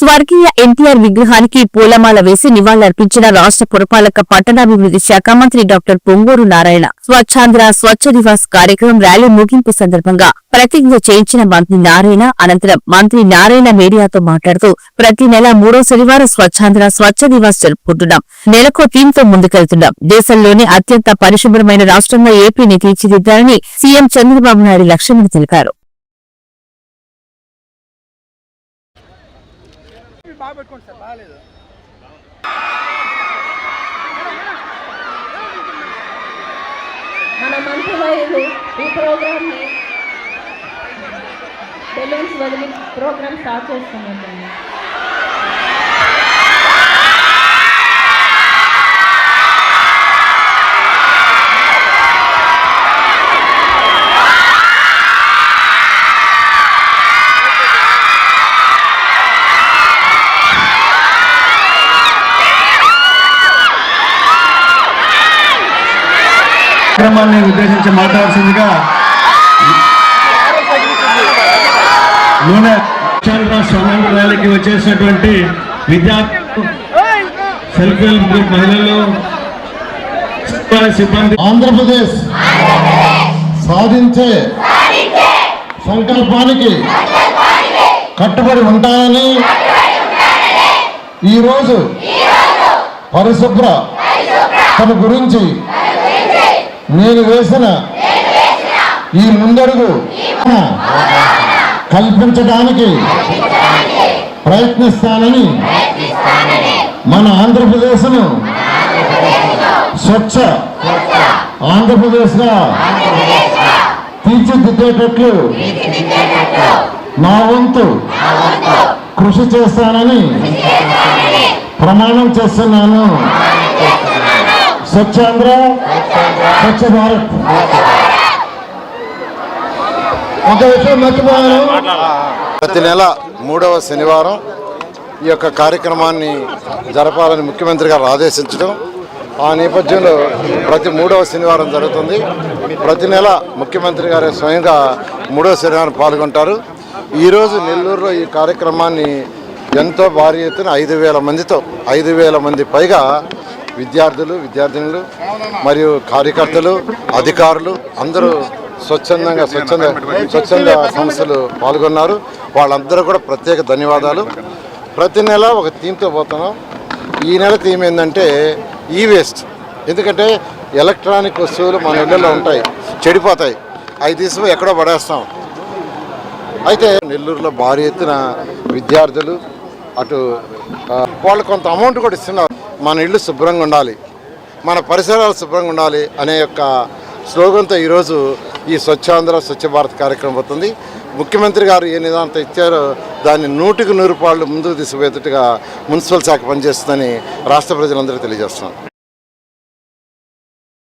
స్వర్గీయ ఎన్టీఆర్ విగ్రహానికి పూలమాల వేసి నివాళులర్పించిన రాష్ట్ర పురపాలక పట్టణాభివృద్ధి శాఖ మంత్రి డాక్టర్ పొంగూరు నారాయణ స్వచ్ఛాంధ్ర స్వచ్ఛ దివాస్ కార్యక్రమం ర్యాలీ ముగింపు సందర్భంగా ప్రతిజ్ఞ చేయించిన మంత్రి నారాయణ అనంతరం మంత్రి నారాయణ మీడియాతో మాట్లాడుతూ ప్రతి నెల మూడో శనివారం స్వచ్ఛాంధ్ర స్వచ్ఛ దివాస్ జరుపుకుంటున్నాం. నెలకో థీమ్తో ముందుకెళ్తున్నాం. దేశంలోనే అత్యంత పరిశుభ్రమైన రాష్ట్రంగా ఏపీని తీర్చిదిద్దాలని సీఎం చంద్రబాబు నాయుడు లక్ష్యమని తెలిపారు. బాగా పెట్టుకోండి సార్. బాగాలేదు. మన మంత్రివర్యులు ఈ ప్రోగ్రామ్ని బెలూన్స్ వదిలి ప్రోగ్రామ్ స్టార్ట్ చేస్తున్నాం. కుటుంబాన్ని ఉద్దేశించి మాట్లాడాల్సిందిగా నూనె చంద్ర స్వర్ణాంధ్ర ర్యాలీకి వచ్చేసినటువంటి విద్యార్థులు సెల్ఫ్ హెల్ప్ గ్రూప్ మహిళలు సిబ్బంది ఆంధ్రప్రదేశ్ సాధించే సంకల్పానికి కట్టుబడి ఉంటానని ఈరోజు పరిశుభ్ర తన గురించి నేను వేసిన ఈ ముందడుగు కల్పించడానికి ప్రయత్నిస్తానని మన ఆంధ్రప్రదేశ్ను స్వచ్ఛ ఆంధ్రప్రదేశ్గా తీర్చిదిద్దేటట్లు నా వంతు కృషి చేస్తానని ప్రమాణం చేస్తున్నాను. స్వచ్ఛాంధ్ర స్వచ్ఛ భారత్ ఒక విషయం మర్చిపోయాను. ప్రతి నెల మూడవ శనివారం ఈ యొక్క కార్యక్రమాన్ని జరపాలని ముఖ్యమంత్రి గారు ఆదేశించడం ఆ నేపథ్యంలో ప్రతి మూడవ శనివారం జరుగుతుంది. ప్రతి నెల ముఖ్యమంత్రి గారు స్వయంగా మూడవ శనివారం పాల్గొంటారు. ఈరోజు నెల్లూరులో ఈ కార్యక్రమాన్ని ఎంతో భారీ ఎత్తున ఐదు వేల మందితో ఐదు వేల మంది పైగా విద్యార్థులు విద్యార్థినులు మరియు కార్యకర్తలు అధికారులు అందరూ స్వచ్ఛందంగా స్వచ్ఛంద స్వచ్ఛంద సంస్థలు పాల్గొన్నారు. వాళ్ళందరూ కూడా ప్రత్యేక ధన్యవాదాలు. ప్రతి నెల ఒక థీమ్తో పోతున్నాం. ఈ నెల థీమ్ ఏంటంటే ఈ వేస్ట్ ఎందుకంటే ఎలక్ట్రానిక్ వస్తువులు మన ఇళ్ళల్లో ఉంటాయి చెడిపోతాయి. అవి తీసుకుని ఎక్కడో పడేస్తాం. అయితే నెల్లూరులో భారీ ఎత్తున విద్యార్థులు అటు వాళ్ళు కొంత అమౌంట్ కూడా ఇస్తున్నారు. మన ఇల్లు శుభ్రంగా ఉండాలి మన పరిసరాలు శుభ్రంగా ఉండాలి అనే యొక్క స్లోగన్తో ఈరోజు ఈ స్వచ్ఛాంధ్ర స్వచ్ఛ భారత్ కార్యక్రమం అవుతుంది. ముఖ్యమంత్రి గారు ఏ నిదానంతో ఇచ్చారో దాన్ని నూటికి నూరు పాళ్ళు ముందుకు తీసుకుపోయేటట్టుగా మున్సిపల్ శాఖ పనిచేస్తుందని రాష్ట్ర ప్రజలందరికీ తెలియజేస్తున్నారు